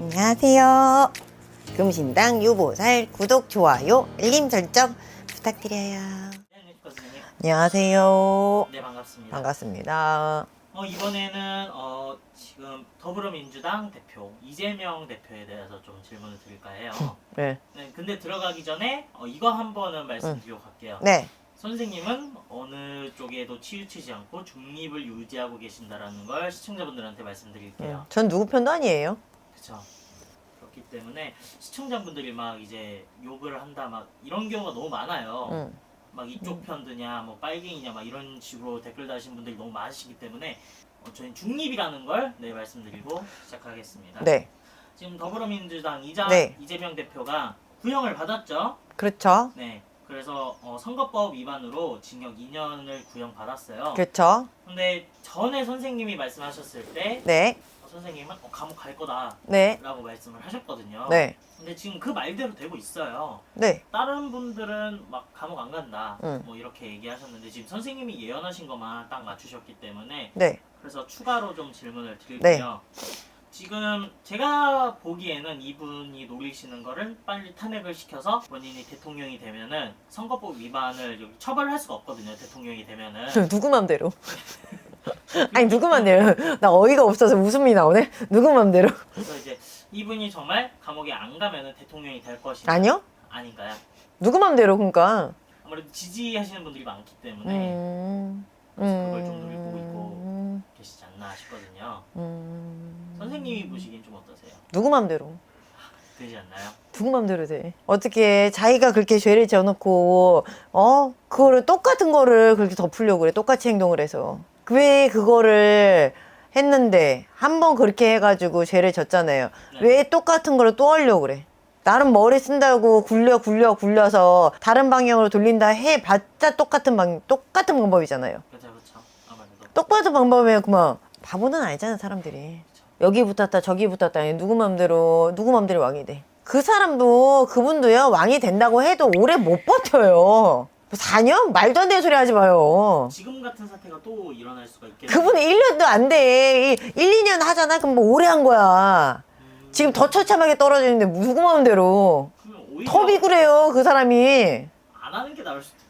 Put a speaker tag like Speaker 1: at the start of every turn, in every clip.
Speaker 1: 안녕하세요. 금신당 유보살 구독, 좋아요, 알림 설정 부탁드려요. 안녕하세요.
Speaker 2: 네, 반갑습니다.
Speaker 1: 반갑습니다.
Speaker 2: 어, 이번에는 어, 지금 더불어민주당 대표 이재명 대표에 대해서 좀 질문을 드릴까 해요.
Speaker 1: 네.
Speaker 2: 네, 근데 들어가기 전에 어, 이거 한 번은 말씀드리고 갈게요.
Speaker 1: 네.
Speaker 2: 선생님은 어느 쪽에도 치우치지 않고 중립을 유지하고 계신다라는 걸 시청자분들한테 말씀드릴게요.
Speaker 1: 음, 전 누구 편도 아니에요.
Speaker 2: 그렇죠. 그렇기 때문에 시청자분들이 막 이제 욕을 한다 막 이런 경우가 너무 많아요.
Speaker 1: 음.
Speaker 2: 막 이쪽 편 드냐 뭐 빨갱이냐 막 이런 식으로 댓글 다신 분들이 너무 많으시기 때문에 어, 저희는 중립이라는 걸 네, 말씀드리고 시작하겠습니다.
Speaker 1: 네.
Speaker 2: 지금 더불어민주당 이자,
Speaker 1: 네.
Speaker 2: 이재명 대표가 구형을 받았죠.
Speaker 1: 그렇죠.
Speaker 2: 네. 그래서 어, 선거법 위반으로 징역 2년을 구형받았어요.
Speaker 1: 그렇죠.
Speaker 2: 근데 전에 선생님이 말씀하셨을 때
Speaker 1: 네.
Speaker 2: 어, 선생님은 어, 감옥 갈 거다라고
Speaker 1: 네.
Speaker 2: 말씀을 하셨거든요.
Speaker 1: 네.
Speaker 2: 근데 지금 그 말대로 되고 있어요.
Speaker 1: 네.
Speaker 2: 다른 분들은 막 감옥 안 간다
Speaker 1: 응.
Speaker 2: 뭐 이렇게 얘기하셨는데 지금 선생님이 예언하신 것만 딱 맞추셨기 때문에
Speaker 1: 네.
Speaker 2: 그래서 추가로 좀 질문을 드릴게요.
Speaker 1: 네.
Speaker 2: 지금 제가 보기에는 이분이 노리시는 거를 빨리 탄핵을 시켜서 본인이 대통령이 되면은 선거법 위반을 여기 처벌할 수가 없거든요. 대통령이 되면은
Speaker 1: 누구 맘대로. 아니 누구 맘대로. 나 어이가 없어서 웃음이 나오네. 누구 맘대로.
Speaker 2: 그래서 이제 이분이 정말 감옥에 안 가면은 대통령이 될 것인가
Speaker 1: 아니요?
Speaker 2: 아닌가요?
Speaker 1: 누구 맘대로 그러니까.
Speaker 2: 아무래도 지지하시는 분들이 많기 때문에
Speaker 1: 음.
Speaker 2: 그래서 그걸 좀 있고
Speaker 1: 음.
Speaker 2: 계시지 않나 싶거든요.
Speaker 1: 음.
Speaker 2: 선생님이 보시기엔 좀 어떠세요?
Speaker 1: 누구 맘대로.
Speaker 2: 되지 않나요?
Speaker 1: 누구 맘대로 돼. 어떻게 자기가 그렇게 죄를 지어놓고 어 그거를 똑같은 거를 그렇게 덮으려고 그래. 똑같이 행동을 해서 왜 그거를 했는데 한 번 그렇게 해가지고 죄를 졌잖아요.
Speaker 2: 네.
Speaker 1: 왜 똑같은 거를 또 하려고 그래. 나름 머리 쓴다고 굴려 굴려 굴려서 다른 방향으로 돌린다 해봤자 똑같은 방 똑같은 방법이잖아요.
Speaker 2: 그렇죠, 그렇죠. 아무래도
Speaker 1: 똑같은 방법이면 그만 바보는 아니잖아 사람들이 여기 붙었다 저기 붙었다 아니, 누구 맘대로 누구 맘대로 왕이 돼 그 사람도 그분도요 왕이 된다고 해도 오래 못 버텨요 4년? 말도 안 되는 소리 하지 마요
Speaker 2: 지금 같은 사태가 또 일어날 수가 있겠네요.
Speaker 1: 그분은 1년도 안돼 1, 2년 하잖아 그럼 뭐 오래 한 거야
Speaker 2: 음,
Speaker 1: 지금 더 처참하게 떨어지는데 누구 맘대로
Speaker 2: 그러면 오히려
Speaker 1: 더 비굴해요 그 사람이
Speaker 2: 안 하는 게 나을 수도.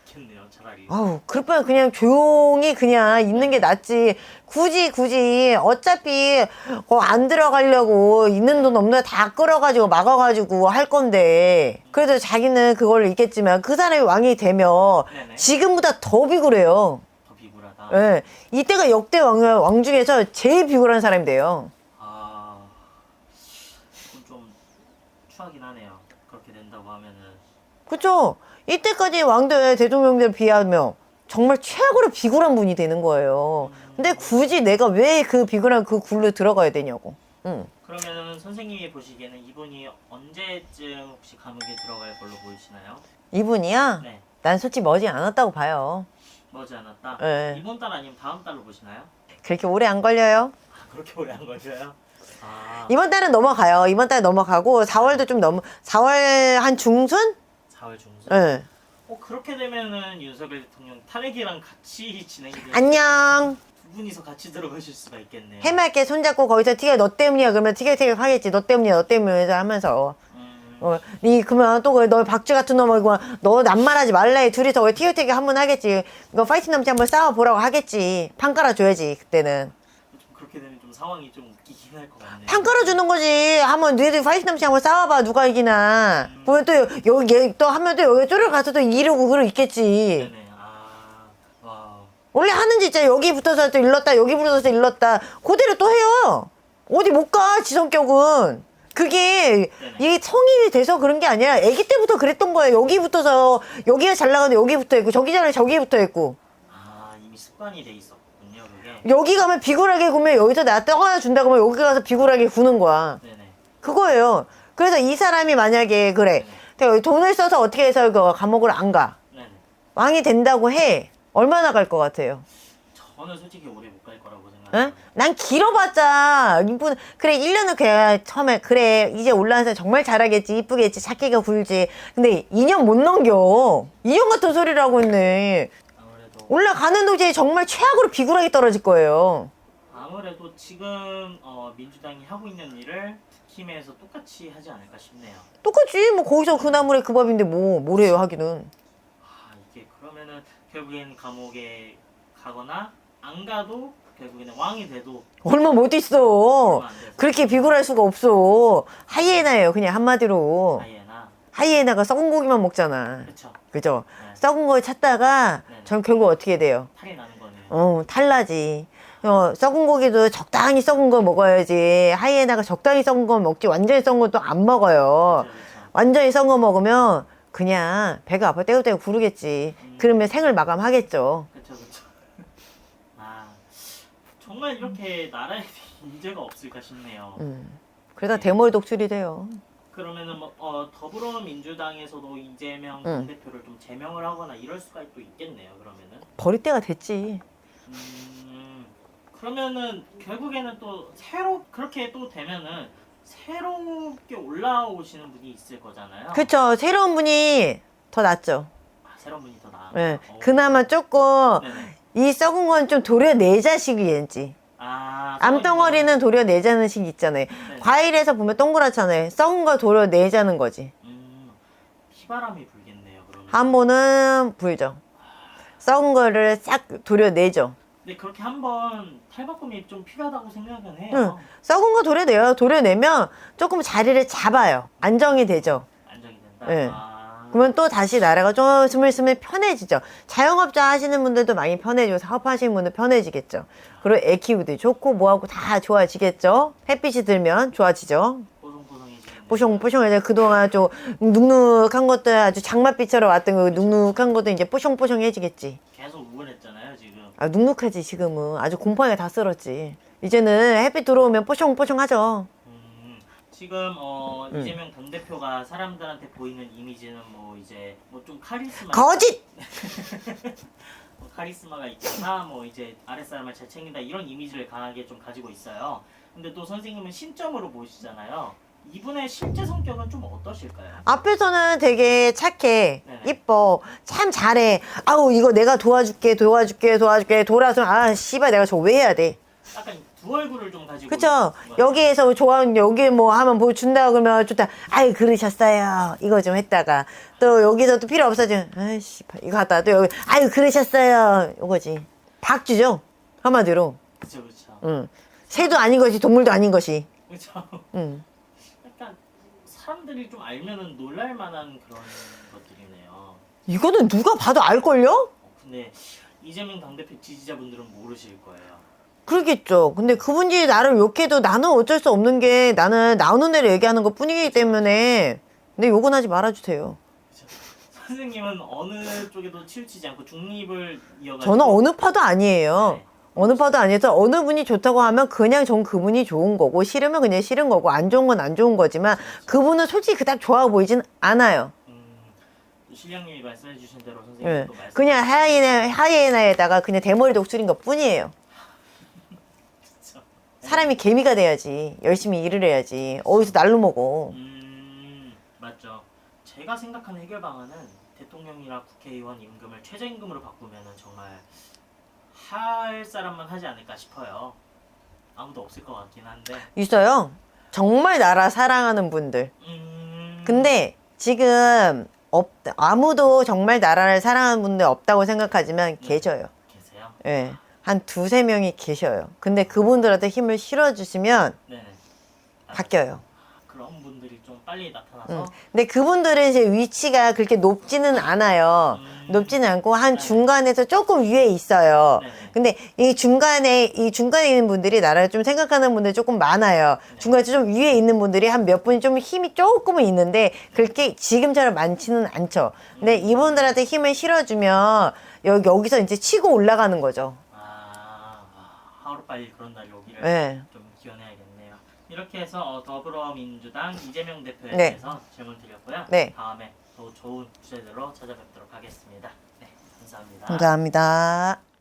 Speaker 2: 차라리.
Speaker 1: 아우, 그럴 바에 그냥 조용히 그냥 있는 게 낫지. 굳이, 굳이, 어차피, 어, 안 들어가려고 있는 돈 없는 거다 끌어가지고 막아가지고 할 건데. 그래도 자기는 그걸 있겠지만 그 사람이 왕이 되면
Speaker 2: 네네.
Speaker 1: 지금보다 더 비굴해요.
Speaker 2: 더 비굴하다.
Speaker 1: 예. 이때가 역대 왕, 왕 중에서 제일 비굴한 사람이 돼요.
Speaker 2: 아, 그건 좀 추하긴 하네요. 그렇게 된다고 하면은
Speaker 1: 그쵸? 이때까지 왕들, 대통령들 비하면 정말 최고로 비굴한 분이 되는 거예요. 근데 굳이 내가 왜 그 비굴한 그 굴로 들어가야 되냐고. 응.
Speaker 2: 그러면은 선생님이 보시기에는 이분이 언제쯤 혹시 감옥에 들어갈 걸로 보이시나요?
Speaker 1: 이분이야?
Speaker 2: 네.
Speaker 1: 난 솔직히 머지 않았다고 봐요.
Speaker 2: 머지 않았다.
Speaker 1: 네.
Speaker 2: 이번 달 아니면 다음 달로 보시나요?
Speaker 1: 그렇게 오래 안 걸려요.
Speaker 2: 아, 그렇게 오래 안 걸려요? 아,
Speaker 1: 이번 달은 넘어가요. 이번 달 넘어가고 4월도 좀 넘어 4월 한 중순?
Speaker 2: 4월 중순.
Speaker 1: 응.
Speaker 2: 어 그렇게 되면은 윤석열 대통령 탈핵이랑 같이 진행이 돼서
Speaker 1: 안녕.
Speaker 2: 두 분이서 같이 들어가실 수가 있겠네요.
Speaker 1: 해맑게 손잡고 거기서 티켓 너 때문이야 그러면 티켓티켓 하겠지. 너 때문이야 너 때문이야 하면서
Speaker 2: 음,
Speaker 1: 어, 니 그러면 또너 박쥐 같은 놈이고 너 낱말하지 말래 둘이서 왜 티켓티켓 한번 하겠지. 이거 파이팅 넘치 한번 싸워 보라고 하겠지. 판 깔아줘야지 그때는.
Speaker 2: 좀 그렇게 되면 좀 상황이 좀 웃기긴 할 것 같네요.
Speaker 1: 판 깔아주는 거지. 한번 너희들 파이팅 넘치 한번 싸워봐. 누가 이기나. 보면 또 여기 얘 또 하면 또 여기 쪼르 가서 또 이러고 그러 있겠지.
Speaker 2: 네네. 아, 와.
Speaker 1: 원래 하는 짓 있잖아. 여기 붙어서 또 일렀다. 여기 붙어서 일렀다. 그대로 또 해요. 어디 못 가. 지 성격은. 그게 이게 성인이 돼서 그런 게 아니라 아기 때부터 그랬던 거예요. 여기 붙어서 여기가 잘 나가는데 여기 붙어 있고 저기 잘하는 저기 붙어 있고
Speaker 2: 아 이미 습관이 돼 그게.
Speaker 1: 여기 가면 비굴하게 구면 여기서 나 떠나 준다 그러면 여기 가서 비굴하게 구는 거야.
Speaker 2: 네네.
Speaker 1: 그거예요. 그래서 이 사람이 만약에 그래. 내가 돈을 써서 어떻게 해서 그 감옥을 안 가.
Speaker 2: 네네.
Speaker 1: 왕이 된다고 해. 얼마나 갈 것 같아요?
Speaker 2: 저는 솔직히 오래 못 갈 거라고
Speaker 1: 응?
Speaker 2: 생각해요.
Speaker 1: 난 길어봤자 이분 그래 1년은 그래 처음에 그래 이제 올라와서 정말 잘하겠지 이쁘겠지 작게가 굴지 근데 2년 못 넘겨 2년 같은 소리를 하고 있네 올라가는 도저히 정말 최악으로 비굴하게 떨어질 거예요.
Speaker 2: 아무래도 지금 어, 민주당이 하고 있는 일을 국힘에서 똑같이 하지 않을까 싶네요.
Speaker 1: 똑같지 뭐 거기서 그 나물에 그 밥인데 뭐 뭐래요 하기는?
Speaker 2: 아 이게 그러면은 결국엔 감옥에 가거나 안 가도 결국에는 왕이 돼도
Speaker 1: 얼마 못 있어.
Speaker 2: 얼마 안 돼서.
Speaker 1: 그렇게 비굴할 수가 없어. 하이에나예요 그냥 한마디로.
Speaker 2: 하이에나
Speaker 1: 하이에나가 썩은 고기만 먹잖아
Speaker 2: 그쵸
Speaker 1: 그죠
Speaker 2: 네.
Speaker 1: 썩은 거 찾다가
Speaker 2: 네.
Speaker 1: 전 결국 어떻게 돼요
Speaker 2: 탈이 나는 거네요.
Speaker 1: 어 탈나지 어, 썩은 고기도 적당히 썩은 거 먹어야지 하이에나가 적당히 썩은 거 먹지 완전히 썩은 건또안 먹어요
Speaker 2: 그쵸, 그쵸.
Speaker 1: 완전히 썩은 거 먹으면 그냥 배가 아파 떼고떼고 구르겠지
Speaker 2: 음.
Speaker 1: 그러면 생을 마감하겠죠.
Speaker 2: 아 정말 이렇게 나라에 문제가 없을까 싶네요.
Speaker 1: 음. 그러다 대머리 독출이 돼요
Speaker 2: 그러면은 뭐 어, 더불어민주당에서도 이재명
Speaker 1: 응.
Speaker 2: 대표를 좀 제명을 하거나 이럴 수가 또 있겠네요. 그러면은.
Speaker 1: 버릴 때가 됐지
Speaker 2: 음, 그러면은 결국에는 또 새로 그렇게 또 되면은 새롭게 올라오시는 분이 있을 거잖아요.
Speaker 1: 그쵸 새로운 분이 더 낫죠
Speaker 2: 아, 새로운 분이 더 나아.
Speaker 1: 예. 그나마 조금
Speaker 2: 네네.
Speaker 1: 이 썩은 건 좀 도려내자 식이지
Speaker 2: 아,
Speaker 1: 암덩어리는 도려 내자는 식 있잖아요
Speaker 2: 네.
Speaker 1: 과일에서 보면 동그랗잖아요 썩은 거 도려 내자는 거지
Speaker 2: 음, 피바람이 불겠네요. 그러면.
Speaker 1: 한 번은 불죠 썩은 거를 싹 도려 내죠
Speaker 2: 근데 그렇게 한번 탈바꿈이 좀 필요하다고 생각은
Speaker 1: 응.
Speaker 2: 해요.
Speaker 1: 썩은 거 도려내요 도려내면 조금 자리를 잡아요 안정이 되죠
Speaker 2: 안정이 된다.
Speaker 1: 네.
Speaker 2: 아,
Speaker 1: 그러면 또 다시 나라가 좀 스물스물 편해지죠. 자영업자 하시는 분들도 많이 편해지고 사업하시는 분들 편해지겠죠. 그리고 애 키우기 좋고 뭐하고 다 좋아지겠죠. 햇빛이 들면 좋아지죠.
Speaker 2: 뽀송뽀송해지는.
Speaker 1: 뽀송뽀송해져. 그동안 좀 눅눅한 것들 아주 장맛비처럼 왔던 그 눅눅한 것도 이제 뽀송뽀송해지겠지.
Speaker 2: 계속 우울했잖아요 지금.
Speaker 1: 아, 눅눅하지 지금은. 아주 곰팡이가 다 쓸었지. 이제는 햇빛 들어오면 뽀송뽀송하죠.
Speaker 2: 음, 지금 어,
Speaker 1: 음.
Speaker 2: 이재명 당 대표가 사람들한테 보이는 이미지는 뭐 이제 뭐 좀 카리스마.
Speaker 1: 거짓!
Speaker 2: 뭐 카리스마가 있거나 뭐 이제 아랫사람을 잘 챙긴다 이런 이미지를 강하게 좀 가지고 있어요. 근데 또 선생님은 신점으로 보시잖아요. 이분의 실제 성격은 좀 어떠실까요?
Speaker 1: 앞에서는 되게 착해,
Speaker 2: 네네.
Speaker 1: 이뻐, 참 잘해. 아우 이거 내가 도와줄게, 도와줄게, 도와줄게. 돌아서 아 씨발 내가 저거 왜 해야 돼?
Speaker 2: 약간 두 얼굴을 좀 가지고
Speaker 1: 그쵸? 여기에서 좋아하는 여기 뭐 하면 보여준다 그러면 좋다. 아이 그러셨어요. 이거 좀 했다가 또 여기서 또 필요 없어지면 아이 씨발 이거 하다 또 여기 아유 그러셨어요. 이거지. 박주죠. 한마디로.
Speaker 2: 그쵸 그쵸
Speaker 1: 응. 새도 아닌 것이 동물도 아닌 것이.
Speaker 2: 그쵸.
Speaker 1: 응.
Speaker 2: 약간 사람들이 좀 알면은 놀랄 만한 그런 것들이네요.
Speaker 1: 이거는 누가 봐도 알걸요?
Speaker 2: 어, 근데 이재명 당대표 지지자분들은 모르실 거예요.
Speaker 1: 그러겠죠. 근데 그분이 나를 욕해도 나는 어쩔 수 없는 게 나는 나오는 대로 얘기하는 것 뿐이기 때문에 근데 욕은 하지 말아주세요.
Speaker 2: 선생님은 어느 쪽에도 치우치지 않고 중립을 이어가지고
Speaker 1: 저는 어느 파도 아니에요.
Speaker 2: 네.
Speaker 1: 어느 파도 아니어서 어느 분이 좋다고 하면 그냥 전 그분이 좋은 거고 싫으면 그냥 싫은 거고 안 좋은 건 안 좋은 거지만 그분은 솔직히 그닥 좋아 보이진 않아요.
Speaker 2: 음, 실령님이 말씀해 주신 대로 선생님
Speaker 1: 예.
Speaker 2: 또 말씀
Speaker 1: 그냥 하이에나, 하이에나에다가 그냥 대머리 독수리인 것 뿐이에요. 사람이 개미가 돼야지. 열심히 일을 해야지. 어디서 날로 먹어.
Speaker 2: 음 맞죠. 제가 생각하는 해결 방안은 대통령이나 국회의원 임금을 최저임금으로 바꾸면은 정말 할 사람만 하지 않을까 싶어요. 아무도 없을 것 같긴 한데.
Speaker 1: 있어요. 정말 나라 사랑하는 분들.
Speaker 2: 음.
Speaker 1: 근데 지금 없, 아무도 정말 나라를 사랑하는 분들 없다고 생각하지만 계셔요.
Speaker 2: 계세요?
Speaker 1: 예. 한 두세 명이 계셔요. 근데 그분들한테 힘을 실어주시면.
Speaker 2: 아,
Speaker 1: 바뀌어요.
Speaker 2: 그런 분들이 좀 빨리 나타나서
Speaker 1: 응. 근데 그분들은 이제 위치가 그렇게 높지는 않아요.
Speaker 2: 음.
Speaker 1: 높지는 않고 한
Speaker 2: 네.
Speaker 1: 중간에서 조금 위에 있어요.
Speaker 2: 네네.
Speaker 1: 근데 이 중간에 이 중간에 있는 분들이 나라를 좀 생각하는 분들이 조금 많아요.
Speaker 2: 네.
Speaker 1: 중간에 좀 위에 있는 분들이 한 몇 분이 좀 힘이 조금은 있는데 그렇게 지금처럼 많지는 않죠. 근데
Speaker 2: 음.
Speaker 1: 이분들한테 힘을 실어주면 여기 여기서 이제 치고 올라가는 거죠.
Speaker 2: 아, 하루빨리 그런 날이 오기를
Speaker 1: 네.
Speaker 2: 좀 기원해야겠네요. 이렇게 해서 어, 더불어민주당 이재명 대표에
Speaker 1: 네.
Speaker 2: 대해서 질문 드렸고요.
Speaker 1: 네.
Speaker 2: 다음에 더 좋은 주제들로 찾아뵙도록 하겠습니다. 네, 감사합니다.
Speaker 1: 감사합니다.